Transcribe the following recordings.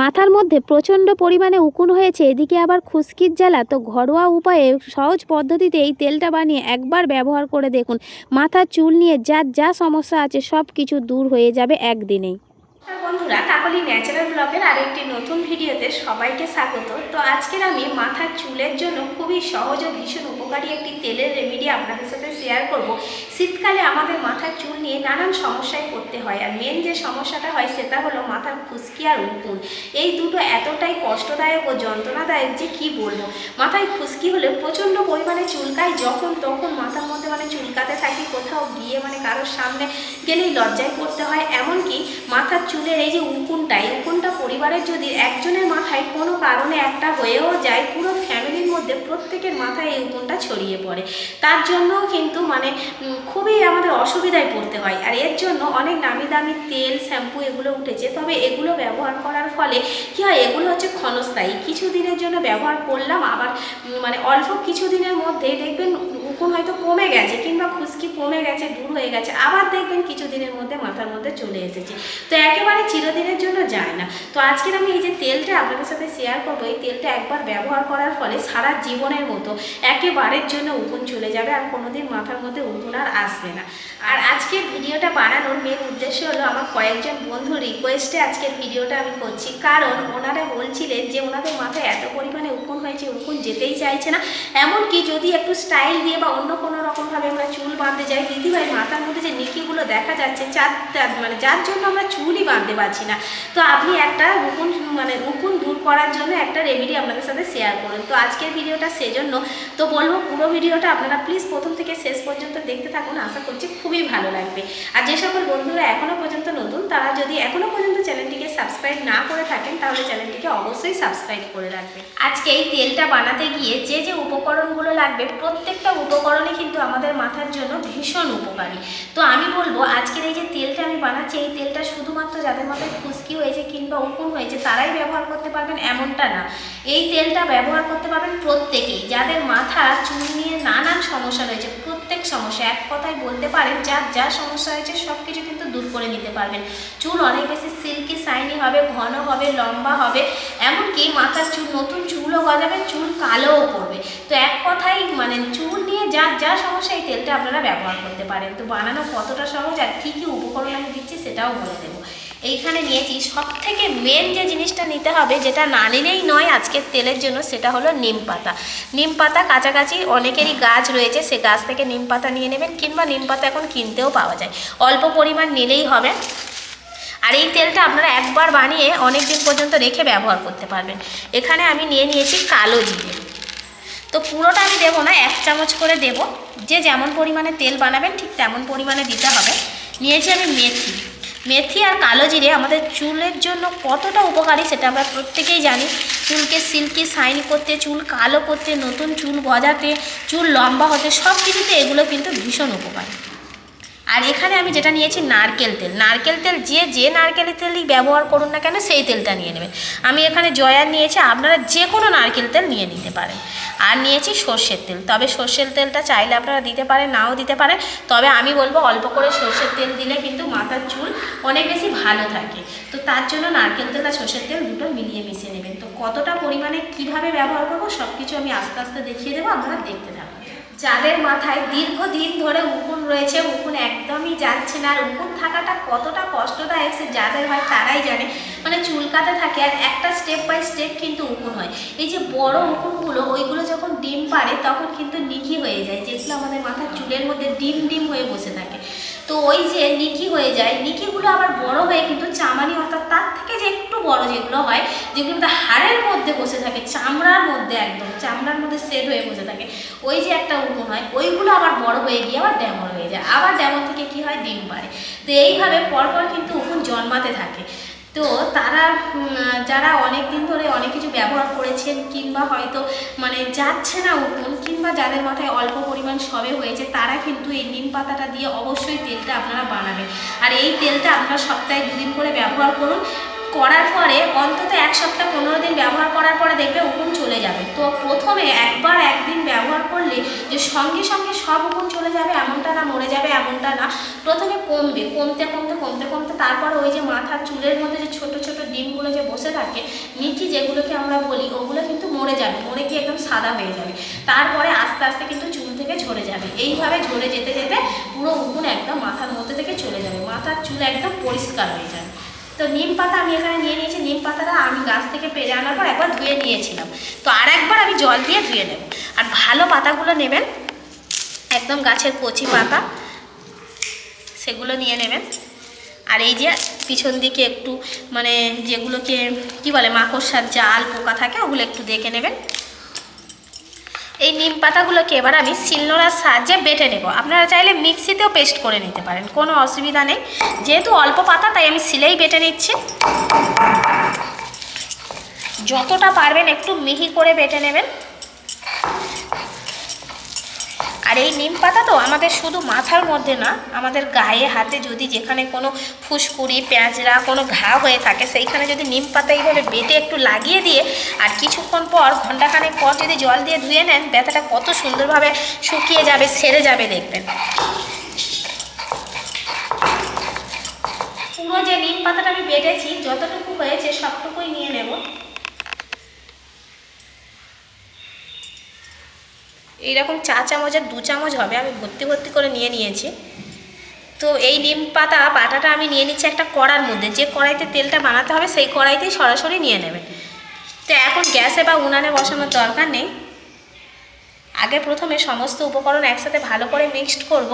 মাথার মধ্যে প্রচণ্ড পরিমাণে উকুন হয়েছে, এদিকে আবার খুশকির জ্বালা। তো ঘরোয়া উপায়ে সহজ পদ্ধতিতে এই তেলটা বানিয়ে একবার ব্যবহার করে দেখুন। মাথার চুল নিয়ে যার যা সমস্যা আছে সব কিছু দূর হয়ে যাবে একদিনেই। বন্ধুরা, কাকলি ন্যাচারাল ব্লগের আর একটি নতুন ভিডিওতে সবাইকে স্বাগত। তো আজকের আমি মাথার চুলের জন্য খুবই সহজ ও ভীষণ উপকারী একটি তেলের রেমেডি আপনাদের সাথে শেয়ার করব। শীতকালে আমাদের মাথার চুল নিয়ে নানান সমস্যায় পড়তে হয় আর মেন যে সমস্যাটা হয় সেটা হলো মাথার খুশকি আর উকুন। এই দুটো এতটাই কষ্টদায়ক ও যন্ত্রণাদায়ক যে কি বলব? মাথায় খুশকি হলে প্রচণ্ড পরিমাণে চুলকায়, যখন তখন মাথার মধ্যে মানে চুলকাতে থাকি, কোথাও গিয়ে মানে কারোর সামনে গেলেই লজ্জায় পড়তে হয়। এমনকি মাথার চুলের এই যে উকুনটা এই উকুনটা পরিবারের যদি একজনের মাথায় কোনো কারণে একটা হয়েও যায়, পুরো ফ্যামিলির মধ্যে প্রত্যেকের মাথায় এই উকুনটা ছড়িয়ে পড়ে। তার জন্যও কিন্তু মানে খুবই আমাদের অসুবিধায় পড়তে হয়। আর এর জন্য অনেক নামি দামি তেল, শ্যাম্পু এগুলো উঠেছে। তবে এগুলো ব্যবহার করার ফলে কি হয়, এগুলো হচ্ছে ক্ষণস্থায়ী। কিছু দিনের জন্য ব্যবহার করলাম, আবার মানে অল্প কিছু দিনের মধ্যেই দেখবেন উকুন হয়তো কমে গেছে কিংবা খুশকি কমে গেছে, দূর হয়ে গেছে। আবার দেখবেন কিছু দিনের মধ্যে মাথার মধ্যে চলে এসেছে। তো একেবারে চিরদিনের জন্য যায় না। তো আজকের আমি এই যে তেলটা আপনাদের সাথে শেয়ার করব, এই তেলটা একবার ব্যবহার করার ফলে সারা জীবনের মতো একেবারের জন্য উকুন চলে যাবে আর কোনোদিন মাথার মধ্যে উকুন আর আসবে না। আর আজকের ভিডিওটা বানানোর মেন উদ্দেশ্য হলো আমার কয়েকজন বন্ধু রিকোয়েস্টে আজকের ভিডিওটা আমি করছি। কারণ ওনারা বলছিলেন যে, ওনাদের মাথায় এত পরিমাণে উকুন হয়েছে, উকুন যেতেই চাইছে না। এমনকি যদি একটু বা অন্য কোনো রকমভাবে আমরা চুল বাঁধতে যাই দিদিভাই মাথার মধ্যে যে নিকিগুলো দেখা যাচ্ছে চার চার- মানে যার জন্য আমরা চুলই বাঁধতে পারছি না। তো আপনি একটা উকুন মানে উকুন দূর করার জন্য একটা রেমেডি আপনাদের সাথে শেয়ার করুন। তো আজকের ভিডিওটা সেজন্য। তো বলব, পুরো ভিডিওটা আপনারা প্লিজ প্রথম থেকে শেষ পর্যন্ত দেখতে থাকুন। আশা করছি খুবই ভালো লাগবে। আর যে সকল বন্ধুরা এখনও পর্যন্ত নতুন, তারা যদি এখনও পর্যন্ত চ্যানেলটিকে সাবস্ক্রাইব না করে থাকেন, তাহলে চ্যানেলটিকে অবশ্যই সাবস্ক্রাইব করে রাখবে আজকে এই তেলটা বানাতে গিয়ে যে যে উপকরণগুলো লাগবে, প্রত্যেকটা উপকরণই কিন্তু আমাদের মাথার জন্য ভীষণ উপকারী। তো আমি বলব, আজকের এই যে তেলটা আমি বানাচ্ছি, এই তেলটা শুধুমাত্র যাদের মাথায় খুশকি হয়েছে কিংবা উকুন হয়েছে, তারাই ব্যবহার করতে পারবেন এমনটা না। এই তেলটা ব্যবহার করতে পারবেন প্রত্যেকেই। যাদের মাথা, চুল নিয়ে নানান সমস্যা রয়েছে প্রত্যেক সমস্যা, এক কথায় বলতে পারেন, যার যা সমস্যা হয়েছে সব কিছু কিন্তু দূর করে নিতে পারবেন। চুল অনেক বেশি সিল্কি সাইনি হবে, ঘন হবে, লম্বা হবে, এমনকি মাথার চুল, নতুন চুলও গজাবে, চুল কালোও পড়বে। তো এক কথাই মানে চুল নিয়ে যার যা সমস্যা, এই তেলটা আপনারা ব্যবহার করতে পারেন। তো বানানো কতটা সহজ আর কী কী উপকরণ আমি দিচ্ছি সেটাও বলে দেবো। এইখানে নিয়েছি। সব থেকে মেন যে জিনিসটা নিতে হবে, যেটা না নিলেই নয় আজকের তেলের জন্য, সেটা হলো নিম পাতা। নিম পাতা কাছাকাছি অনেকেরই গাছ রয়েছে, সে গাছ থেকে নিম পাতা নিয়ে নেবেন, কিংবা নিম পাতা এখন কিনতেও পাওয়া যায়। অল্প পরিমাণ নিলেই হবে। আর এই তেলটা আপনারা একবার বানিয়ে অনেক দিন পর্যন্ত রেখে ব্যবহার করতে পারবেন। এখানে আমি নিয়ে নিয়েছি কালো জিরে। তো পুরোটা আমি দেবো না, এক চামচ করে দেব। যে যেমন পরিমাণে তেল বানাবেন, ঠিক তেমন পরিমাণে দিতে হবে। নিয়েছি আমি মেথি। মেথি আর কালো জিরে আমাদের চুলের জন্য কতটা উপকারী সেটা আমরা প্রত্যেকেই জানি। চুলকে সিল্কি সাইন করতে, চুল কালো করতে, নতুন চুল গজাতে, চুল লম্বা হতে সব কিছুতে এগুলো কিন্তু ভীষণ উপকারী। আর এখানে আমি যেটা নিয়েছি নারকেল তেল। নারকেল তেল যে যে নারকেল তেলই ব্যবহার করুন না কেন, সেই তেলটা নিয়ে নেবেন। আমি এখানে জয়ার নিয়েছি, আপনারা যে কোনো নারকেল তেল নিয়ে নিতে পারেন। আর নিয়েছি সর্ষের তেল। তবে সর্ষের তেলটা চাইলে আপনারা দিতে পারেন, নাও দিতে পারেন। তবে আমি বলব, অল্প করে সর্ষের তেল দিলে কিন্তু মাথার চুল অনেক বেশি ভালো থাকে। তো তার জন্য নারকেল তেল আর সর্ষের তেল দুটো মিলিয়ে মিশিয়ে নেবেন। তো কতটা পরিমাণে কীভাবে ব্যবহার করব সব কিছু আমি আস্তে আস্তে দেখিয়ে দেবো, আপনারা দেখতে থাকুন। যাদের মাথায় দীর্ঘদিন ধরে উকুন রয়েছে, উকুন একদমই যাচ্ছে না। আর উকুন থাকাটা কতটা কষ্টদায়ক সে যাদের হয় তারাই জানে। মানে চুলকাতে থাকে আর একটা স্টেপ বাই স্টেপ কিন্তু উকুন হয়। এই যে বড় উকুনগুলো, ওইগুলো যখন ডিম পারে তখন কিন্তু নিকি হয়ে যায়, যেগুলো আমাদের মাথার চুলের মধ্যে ডিম ডিম হয়ে বসে থাকে। তো ওই যে নিকি হয়ে যায়, নিকিগুলো আবার বড় হয়ে কিন্তু চামানি অর্থাৎ তার থেকে যে একটু বড় যেগুলো হয় যেগুলো তো হাড়ের মধ্যে বসে থাকে, চামড়ার মধ্যে একদম, চামড়ার মধ্যে সেট হয়ে বসে থাকে। ওই যে একটা উনুন হয়, ওইগুলো আবার বড় হয়ে গিয়ে আবার ড্যামন হয়ে যায়। আবার ড্যামন থেকে কি হয়? ডিম পারে তো এইভাবে পরপর কিন্তু উকুন জন্মাতে থাকে। তো তারা যারা অনেক দিন ধরে অনেক কিছু ব্যবহার করেছেন কিংবা হয়তো মানে যাচ্ছে না উঠুন কিংবা যাদের মাথায় অল্প পরিমাণ সবে হয়েছে, তারা কিন্তু এই নিম পাতাটা দিয়ে অবশ্যই তেলটা আপনারা বানাবেন। আর এই তেলটা আপনারা সপ্তাহে দুদিন করে ব্যবহার করুন। করার পরে অন্তত এক সপ্তাহ পনেরো দিন ব্যবহার করার পরে দেখবে উকুন চলে যাবে। তো প্রথমে একবার একদিন ব্যবহার করলে যে সঙ্গে সঙ্গে সব উকুন চলে যাবে, এমনটা না মরে যাবে, এমনটা না। প্রথমে কমবে, কমতে কমতে কমতে কমতে, তারপর ওই যে মাথার চুলের মধ্যে যে ছোট ছোট ডিমগুলো যে বসে থাকে নিচি যেগুলোকে আমরা বলি, ওগুলো কিন্তু মরে যাবে, মরে গিয়ে একদম সাদা হয়ে যাবে। তারপরে আস্তে আস্তে কিন্তু চুল থেকে ঝরে যাবে। এইভাবে ঝরে যেতে যেতে পুরো উকুন একদম মাথার মধ্যে থেকে চলে যাবে, মাথার চুল একদম পরিষ্কার হয়ে যাবে। তো নিম পাতা আমি এখানে নিয়ে নিয়েছি। নিম পাতাটা আমি গাছ থেকে পেরে আনার পর একবার ধুয়ে নিয়েছিলাম। তো আর একবার আমি জল দিয়ে ধুয়ে নেব। আর ভালো পাতাগুলো নেবেন। একদম গাছের কচি পাতা, সেগুলো নিয়ে নেবেন। আর এই যে পিছন দিকে একটু মানে যেগুলোকে কি বলে, মাকড়সার জাল পোকা থাকে, ওগুলো একটু দেখে নেবেন। এই নিম পাতাগুলোকে এবার আমি শিলনোড়ার সাহায্যে বেটে নেব। আপনারা চাইলে মিক্সিতেও পেস্ট করে নিতে পারেন, কোনো অসুবিধা নেই। যেহেতু অল্প পাতা, তাই আমি শিলেই বেটে নিচ্ছি। যতটা পারবেন একটু মিহি করে বেটে নেবেন। আর এই নিম পাতা তো আমাদের শুধু মাথার মধ্যে না, আমাদের গায়ে, হাতে যদি যেখানে কোনো ফুসকুড়ি প্যাঁচড়া কোনো ঘা হয়ে থাকে, সেইখানে যদি নিম পাতা এইভাবে বেটে একটু লাগিয়ে দিয়ে আর কিছুক্ষণ পর ঘন্টাখানেক পর যদি জল দিয়ে ধুয়ে নেন, ব্যথাটা কত সুন্দরভাবে শুকিয়ে যাবে, সেরে যাবে দেখবেন। পুরো যে নিম পাতাটা আমি বেটেছি, যতটুকু হয়েছে সবটুকুই নিয়ে নেব। এইরকম চা চামচের দু চামচ হবে, আমি ভর্তি ভর্তি করে নিয়ে নিয়েছি। তো এই নিম পাতা, বাটাটা আমি নিয়ে নিচ্ছি একটা কড়ার মধ্যে। যে কড়াইতে তেলটা বানাতে হবে, সেই কড়াইতেই সরাসরি নিয়ে নেবেন তো এখন গ্যাসে বা উনানে বসানোর দরকার নেই। আগে প্রথমে সমস্ত উপকরণ একসাথে ভালো করে মিক্সড করব,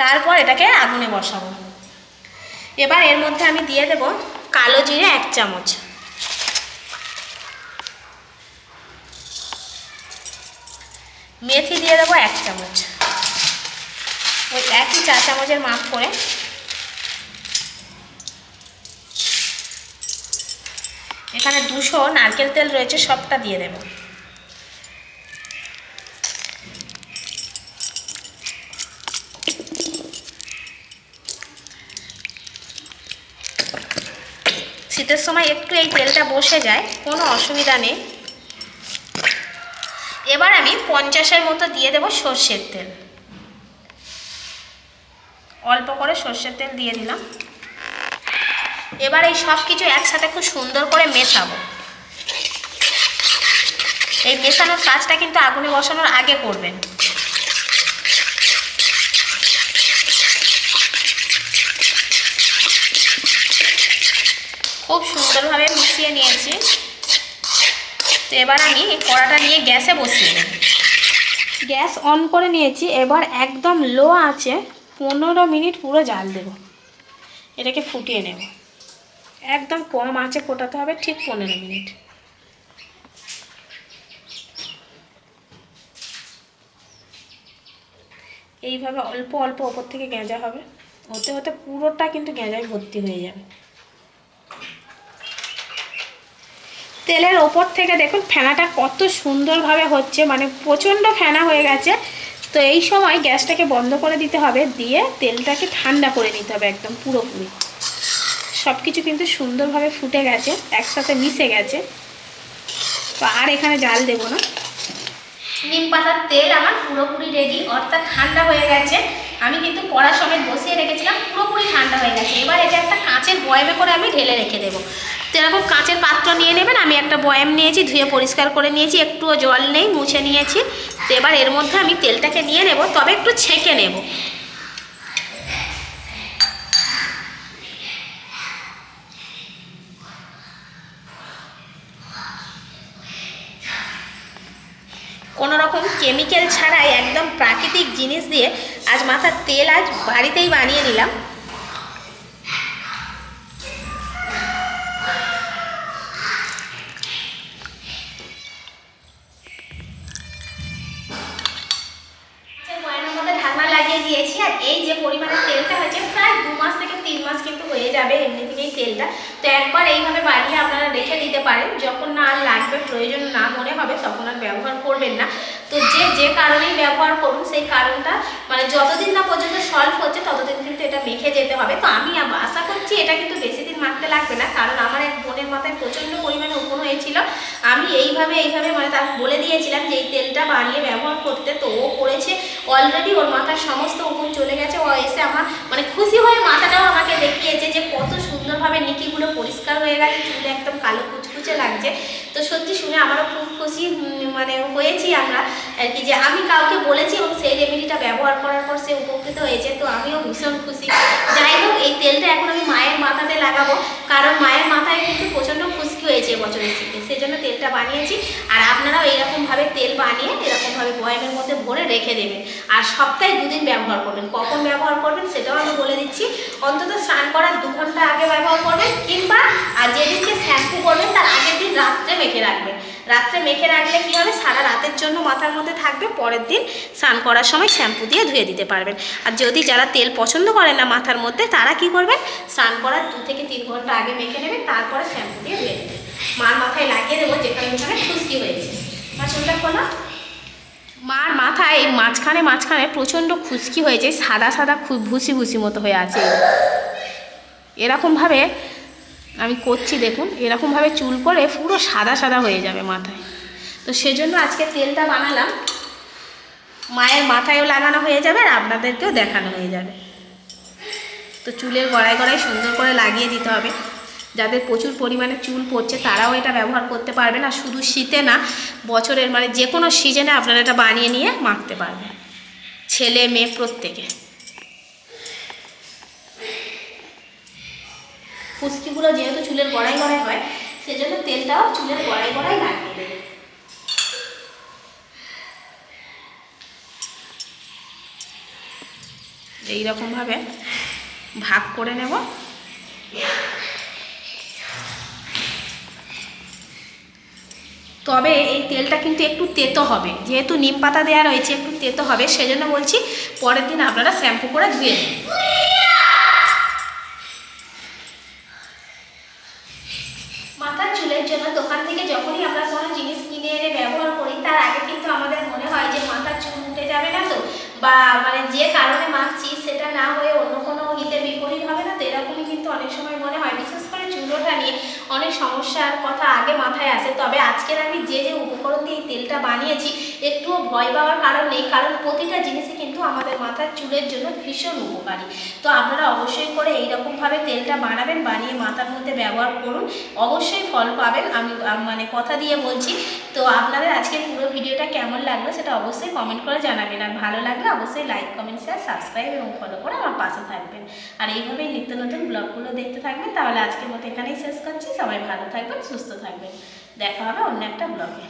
তারপর এটাকে আগুনে বসাবো। এবার এর মধ্যে আমি দিয়ে দেব কালো জিরে এক চামচ। মেথি দিয়ে দেবো এক চামচ। ওই একই চা চামচের মাপ করে। এখানে দুশো নারকেল তেল রয়েছে, সবটা দিয়ে দেবো। শীতের সময় একটু এই তেলটা বসে যায়, কোনো অসুবিধা নেই। এবার আমি পঞ্চাশের মতো দিয়ে দেবো সর্ষের তেল। অল্প করে সর্ষের তেল দিয়ে দিলাম। এবার এই সব কিছু একসাথে খুব সুন্দর করে মেশাবো। এই মেশানোর কাজটা কিন্তু আগুনে বসানোর আগে করবেন। খুব সুন্দরভাবে মিশিয়ে নিয়েছি। তো এবার আমি কড়াটা নিয়ে গ্যাসে বসিয়ে গ্যাস অন করে নিয়েছি, এবার একদম লো আছে পনেরো মিনিট পুরো জাল দেব। এটাকে ফুটিয়ে নেব। একদম কম আছে ফোটাতে হবে, ঠিক পনেরো মিনিট। এইভাবে অল্প অল্প ওপর থেকে গেঁজা হবে। হতে হতে পুরোটা কিন্তু গেঁজায় ভর্তি হয়ে যাবে। তেলের ওপর থেকে দেখুন ফেনাটা কত সুন্দরভাবে হচ্ছে মানে প্রচণ্ড ফেনা হয়ে গেছে। তো এই সময় গ্যাসটাকে বন্ধ করে দিতে হবে, দিয়ে তেলটাকে ঠান্ডা করে নিতে হবে একদম পুরোপুরি। সব কিছু কিন্তু সুন্দরভাবে ফুটে গেছে, একসাথে মিশে গেছে। তো আর এখানে জাল দেবো না। নিম পাতার তেল আমার পুরোপুরি রেডি অর্থাৎ ঠান্ডা হয়ে গেছে। আমি কিন্তু কড়া সমেত বসিয়ে রেখেছিলাম, পুরোপুরি ঠান্ডা হয়ে গেছে। এবার এটা একটা কাঁচের বয়মে করে আমি ঢেলে রেখে দেবো। তো এরকম কাঁচের পাত্র নিয়ে নেবেন, আমি একটা বয়াম নিয়েছি, ধুয়ে পরিষ্কার করে নিয়েছি, একটুও জল নেই, মুছে নিয়েছি। তো এবার এর মধ্যে আমি তেলটাকে নিয়ে নেব, তবে একটু ছেঁকে নেব। কোনো রকম কেমিক্যাল ছাড়াই একদম প্রাকৃতিক জিনিস দিয়ে আজ মাথার তেল আজ বাড়িতেই বানিয়ে নিলাম। সেই কারণটা মানে যতদিন না পর্যন্ত সলভ হচ্ছে, ততদিন কিন্তু এটা মেখে যেতে হবে। তো আমি আশা করছি এটা কিন্তু বেশি দিন মাখতে লাগবে না, কারণ আমার এক বোনের মাথায় প্রচণ্ড পরিমাণে উপন হয়েছিল। আমি এইভাবে এইভাবে মানে তার বলে দিয়েছিলাম যে এই তেলটা বানিয়ে ব্যবহার করতে। তো ও করেছে অলরেডি ওর মাথার সমস্ত উকুন চলে গেছে। ও এসে আমার মানে খুশি হয়ে মাথাটাও আমাকে দেখিয়েছে যে কত সুন্দরভাবে নিকিগুলো পরিষ্কার হয়ে গেছে, চুলে একদম কালো কুচকুচে লাগছে। তো সত্যি শুনে আমারও খুব খুশি মানে হয়েছি আমরা। আর কি যে আমি কাউকে বলেছি এবং সেই রেমেডিটা ব্যবহার করার পর সে উপকৃত হয়েছে, তো আমিও ভীষণ খুশি। যাই হোক, এই তেলটা এখন আমি মায়ের মাথাতে লাগাবো, কারণ মায়ের মাথায় কিন্তু প্রচণ্ড খুশকি হয়েছে বছরের শীতে। সেই জন্য তেলটা বানিয়েছি, আর আপনারাও এইরকমভাবে তেল বানিয়ে এরকমভাবে বয়ামের মধ্যে ভরে রেখে দেবেন। আর সপ্তাহে দুদিন ব্যবহার করবেন। কখন ব্যবহার করবেন সেটাও আমি বলে দিচ্ছি। অন্তত স্নান করার দু ঘণ্টা আগে ব্যবহার করবেন, কিংবা, আর যেদিনকে শ্যাম্পু করবেন তার আগের দিন রাত্রে মেখে রাখবেন। রাত্রে মেখে রাখলে কী হবে? সারা রাতের জন্য মাথার মধ্যে থাকবে, পরের দিন স্নান করার সময় শ্যাম্পু দিয়ে ধুয়ে দিতে পারবেন। আর যদি যারা তেল পছন্দ করেন না মাথার মধ্যে, তারা কি করবেন? স্নান করার দু থেকে তিন ঘণ্টা আগে মেখে নেবেন, তারপরে শ্যাম্পু দিয়ে ধুয়ে দেবেন। মার মাথায় লাগিয়ে দেবো, যেখানে যেখানে খুশকি হয়েছে। মা, চুলটা খোলা। মার মাথায় এই মাঝখানে মাঝখানে প্রচণ্ড খুশকি হয়েছে, সাদা সাদা খুব ভুসি ভুসি মতো হয়ে আছে। এরকমভাবে আমি করছি দেখুন, এরকমভাবে চুল করে পুরো সাদা সাদা হয়ে যাবে মাথায়। তো সেজন্য আজকে তেলটা বানালাম। মায়ের মাথায়ও লাগানো হয়ে যাবে আর আপনাদেরকেও দেখানো হয়ে যাবে। তো চুলের গড়ায় গড়ায় সুন্দর করে লাগিয়ে দিতে হবে। যাদের প্রচুর পরিমাণে চুল পড়ছে, তারাও এটা ব্যবহার করতে পারবেন আর শুধু শীতে না, বছরের মানে যে কোনো সিজনে আপনারা এটা বানিয়ে নিয়ে মাখতে পারবেন। ছেলে, মেয়ে প্রত্যেকে। ফুসকিগুলো যেহেতু চুলের গড়াই গড়াই হয়, সেজন্য তেলটাও চুলের গড়াই গড়াই লাগিয়ে দেবে এইরকমভাবে ভাগ করে নেব। তবে এই তেলটা কিন্তু একটু তেতো হবে। যেহেতু নিম পাতা দেওয়া রয়েছে, একটু তেতো হবে, সেজন্য বলছি পরের দিন আপনারা শ্যাম্পু করে ধুয়ে নেবেন চুলের জন্য দোকান থেকে যখনই আমরা কোনো জিনিস কিনে এনে ব্যবহার করি, তার আগে কিন্তু আমাদের মনে হয় যে মাথা চুল উঠে যাবে না তো? বা মানে যে কারণে মাখছি সেটা না হয়ে অন্য কোনো হিতে বিপরীত হবে না তো? এরকমই কিন্তু অনেক সময় মনে হয়, বিশেষ করে চুলোটা নিয়ে। অনেক সমস্যার কথা আগে মাথায় আসে। তবে আজকের আমি যে যে উপকরণ দিয়ে তেলটা বানিয়েছি, একটুও ভয় পাওয়ার কারণ নেই, কারণ প্রতিটা জিনিসই কিন্তু আমাদের মাথার চুলের জন্য ভীষণ উপকারী। তো আপনারা অবশ্যই করে এইরকমভাবে তেলটা বানাবেন, বানিয়ে মাথার মধ্যে ব্যবহার করুন। অবশ্যই ফল পাবেন, আমি মানে কথা দিয়ে বলছি। তো আপনাদের আজকে পুরো ভিডিওটা কেমন লাগল সেটা অবশ্যই কমেন্ট করে জানাবেন। আর ভালো লাগলে অবশ্যই লাইক কমেন্ট শেয়ার সাবস্ক্রাইব এবং ফলো করে আমার পাশে থাকবেন। আর এইভাবেই নিত্য নতুন ব্লগগুলো দেখতে থাকবেন। তাহলে আজকের মতো এখানেই শেষ করছি। সবাই ভালো থাকবেন সুস্থ থাকবেন। দেখা হবে অন্য একটা ব্লগে